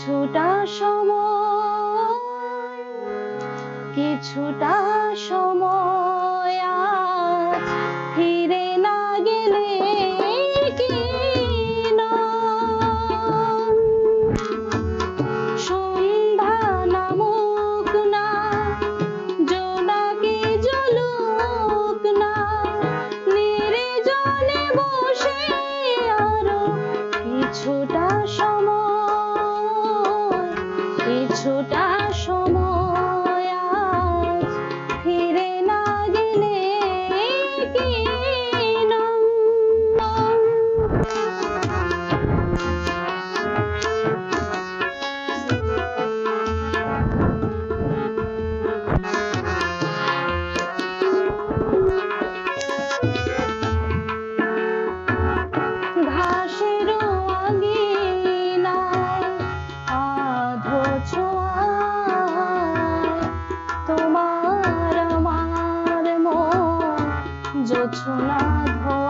কিছুটা সময় কিছুটা সময় राधा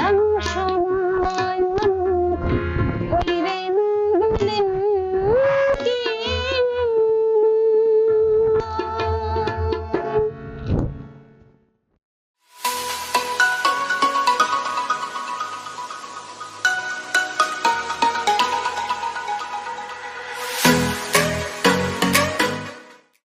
当初难么。